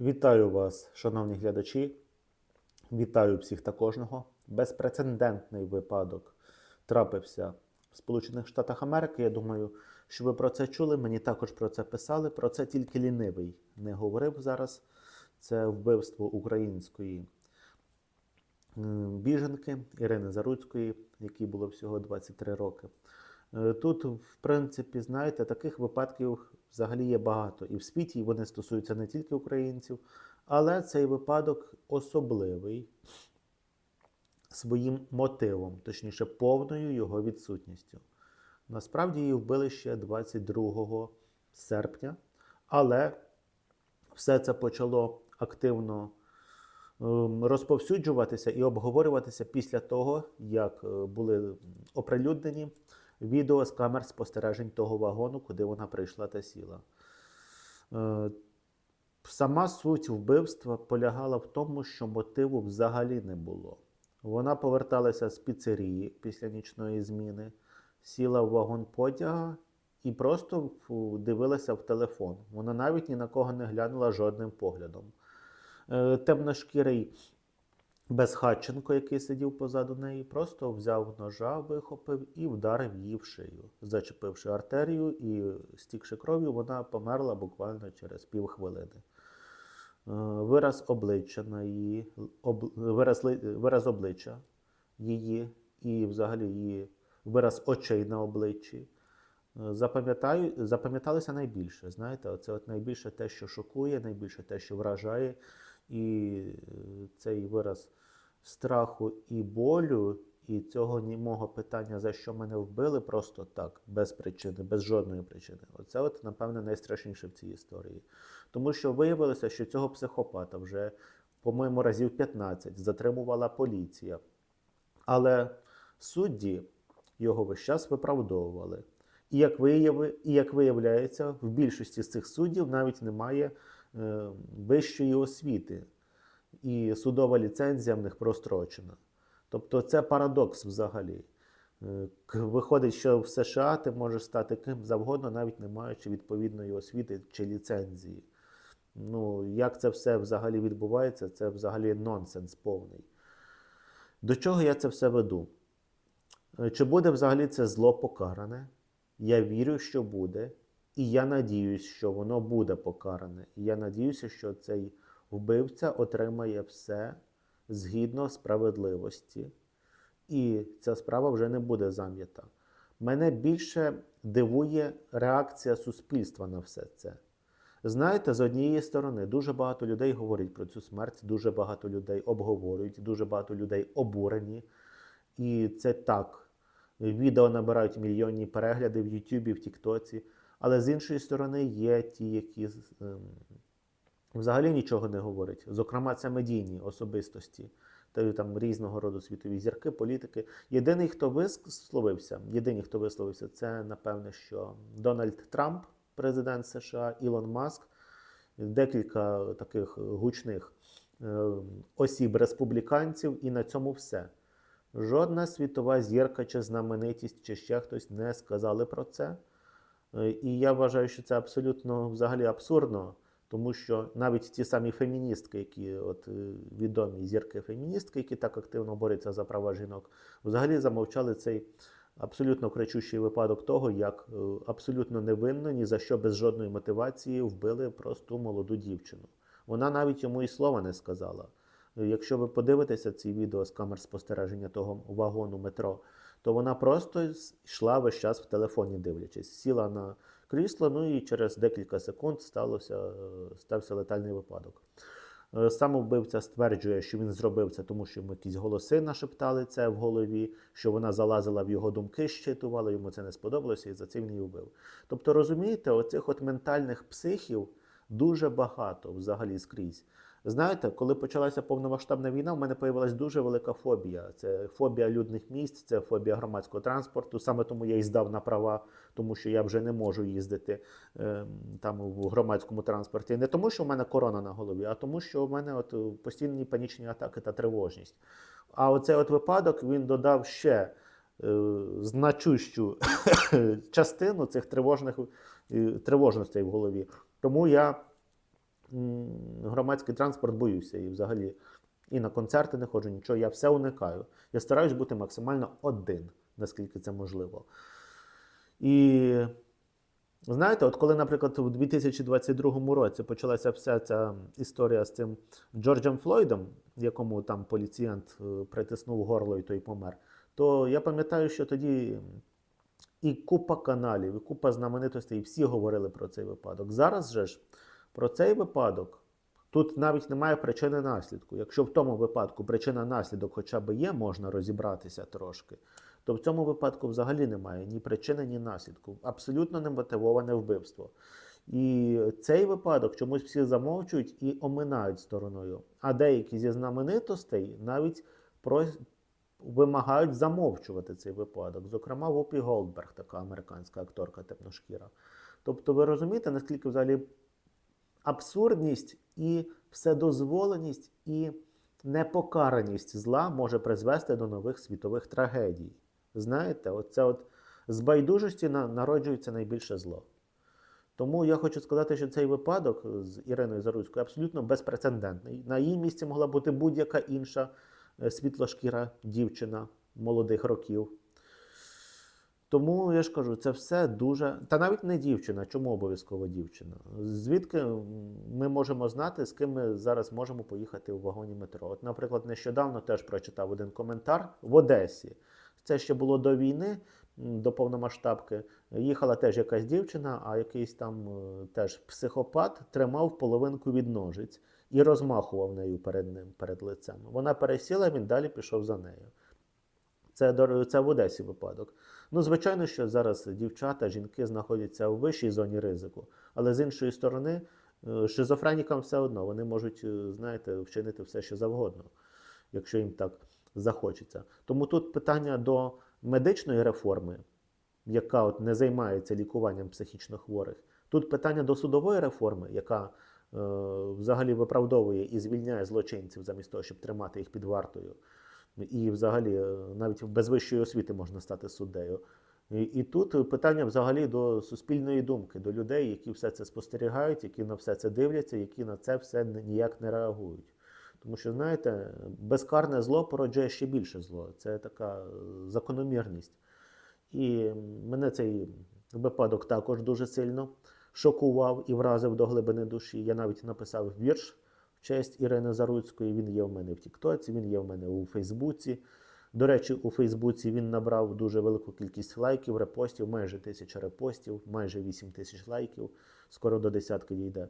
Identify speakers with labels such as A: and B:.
A: Вітаю вас, шановні глядачі. Вітаю всіх та кожного. Безпрецедентний випадок трапився в Сполучених Штатах Америки. Я думаю, що ви про це чули. Мені також про це писали. Про це тільки лінивий не говорив зараз. Це вбивство української біженки Ірини Заруцької, якій було всього 23 роки. Е, Тут, в принципі, знаєте, таких випадків взагалі є багато. І в світі вони стосуються не тільки українців, але цей випадок особливий своїм мотивом, точніше, повною його відсутністю. Насправді її вбили ще 22 серпня, але все це почало активно ем, розповсюджуватися і обговорюватися після того, як е, були оприлюднені відео з камер спостережень того вагону, куди вона прийшла та сіла. Е, Сама суть вбивства полягала в тому, що мотиву взагалі не було. Вона поверталася з піцерії після нічної зміни, сіла в вагон потяга і просто дивилася в телефон. Вона навіть ні на кого не глянула жодним поглядом. Е, Безхатченко, який сидів позаду неї, просто взяв ножа, вихопив і вдарив її в шию, зачепивши артерію і стікши кров'ю, вона померла буквально через півхвилини. Е, Вираз обличчя на її, об, вираз, вираз обличчя її і взагалі її вираз очей на обличчі. Е, запам'яталися найбільше. Знаєте, оце от найбільше те, що шокує, найбільше те, що вражає. І е, цей вираз страху і болю, і цього німого питання, за що мене вбили, просто так, без причини, без жодної причини. Оце, от, напевне, найстрашніше в цій історії. Тому що виявилося, що цього психопата вже, по-моєму, разів 15 затримувала поліція. Але судді його весь час виправдовували. І як, вияви, і як виявляється, в більшості з цих суддів навіть немає вищої освіти, і судова ліцензія в них прострочена. Тобто це парадокс взагалі. Е, Виходить, що в США ти можеш стати ким завгодно, навіть не маючи відповідної освіти чи ліцензії. Ну, як це все взагалі відбувається, це взагалі нонсенс повний. До чого я це все веду? Е, Чи буде взагалі це зло покаране? Я вірю, що буде, і я надіюсь, що воно буде покаране. І я надіюся, що цей вбивця отримає все згідно справедливості, і ця справа вже не буде зам'ята. Мене більше дивує реакція суспільства на все це. Знаєте, з однієї сторони, дуже багато людей говорять про цю смерть, дуже багато людей обговорюють, дуже багато людей обурені. І це так. Відео набирають мільйонні перегляди в Ютубі, в Тіктоці. Але з іншої сторони, є ті, які ем, взагалі нічого не говорять. Зокрема, це медійні особистості, та там різного роду світові зірки, політики. Єдиний, хто висловився, єдині, хто висловився, це напевне, що Дональд Трамп, президент США, Ілон Маск, декілька таких гучних е, осіб республіканців, і на цьому все. Жодна світова зірка чи знаменитість, чи ще хтось не сказали про це. Е, І я вважаю, що це абсолютно взагалі абсурдно, тому що навіть ті самі феміністки, які от е, відомі зірки феміністки, які так активно борються за права жінок, взагалі замовчали цей абсолютно кричущий випадок того, як е, абсолютно невинно, ні за що без жодної мотивації вбили просту молоду дівчину. Вона навіть йому і слова не сказала. Якщо ви подивитеся ці відео з камер спостереження того вагону метро, то вона просто йшла весь час в телефоні, дивлячись, сіла на крісло, ну і через декілька секунд сталося, е, стався летальний випадок. Е, Сам вбивця стверджує, що він зробив це, тому що йому якісь голоси нашептали це в голові, що вона залазила в його думки, щитувала, йому це не сподобалося, і за це він її вбив. Тобто, розумієте, оцих от ментальних психів дуже багато взагалі скрізь. Знаєте, коли почалася повномасштабна війна, в мене появилась дуже велика фобія. Це фобія людних місць, це фобія громадського транспорту. Саме тому я і здав на права, тому що я вже не можу їздити е, там в громадському транспорті. Не тому, що в мене корона на голові, а тому, що в мене от постійні панічні атаки та тривожність. А оцей от випадок він додав ще е, значущу частину цих тривожних е, тривожностей в голові. Тому я громадський транспорт боюся і взагалі і на концерти не ходжу, нічого, я все уникаю. Я стараюсь бути максимально один, наскільки це можливо. І знаєте, от коли, наприклад, у 2022 році почалася вся ця історія з цим Джорджем Флойдом, якому там поліціянт е, притиснув горло і той помер, то я пам'ятаю, що тоді і купа каналів, і купа знаменитостей, і всі говорили про цей випадок. Зараз же ж про цей випадок тут навіть немає причини наслідку. Якщо в тому випадку причина наслідок хоча б є, можна розібратися трошки, то в цьому випадку взагалі немає ні причини, ні наслідку. Абсолютно немотивоване вбивство. І цей випадок чомусь всі замовчують і оминають стороною. А деякі зі знаменитостей навіть. Вимагають замовчувати цей випадок. Зокрема, Вупі Голдберг, така американська акторка темношкіра. Тобто, ви розумієте, наскільки взагалі абсурдність і вседозволеність і непокараність зла може призвести до нових світових трагедій. Знаєте, оце от з байдужості народжується найбільше зло. Тому я хочу сказати, що цей випадок з Іриною Заруцькою абсолютно безпрецедентний. На її місці могла бути будь-яка інша світлошкіра дівчина молодих років. Тому я ж кажу, це все дуже. Та навіть не дівчина. Чому обов'язково дівчина? Звідки ми можемо знати, з ким ми зараз можемо поїхати у вагоні метро? От, наприклад, нещодавно теж прочитав один коментар в Одесі. Це ще було до війни, до повномасштабки. Їхала теж якась дівчина, а якийсь там е, теж психопат тримав половинку від ножиць і розмахував нею перед ним, перед лицем. Вона пересіла, він далі пішов за нею. Це, це в Одесі випадок. Ну, звичайно, що зараз дівчата, жінки знаходяться у вищій зоні ризику, але з іншої сторони, е, шизофренікам все одно вони можуть, е, знаєте, вчинити все, що завгодно, якщо їм так захочеться. Тому тут питання до медичної реформи, яка от не займається лікуванням психічно хворих. Тут питання до судової реформи, яка е, взагалі виправдовує і звільняє злочинців замість того, щоб тримати їх під вартою. І взагалі е, навіть без вищої освіти можна стати суддею. І, і тут питання взагалі до суспільної думки, до людей, які все це спостерігають, які на все це дивляться, які на це все ніяк не реагують. Тому що, знаєте, безкарне зло породжує ще більше зло. Це така закономірність. І мене цей випадок також дуже сильно шокував і вразив до глибини душі. Я навіть написав вірш в честь Ірини Заруцької. Він є в мене в Тіктоці, він є в мене у Фейсбуці. До речі, у Фейсбуці він набрав дуже велику кількість лайків, репостів, майже тисяча репостів, майже 8 тисяч лайків. Скоро до десятки дійде.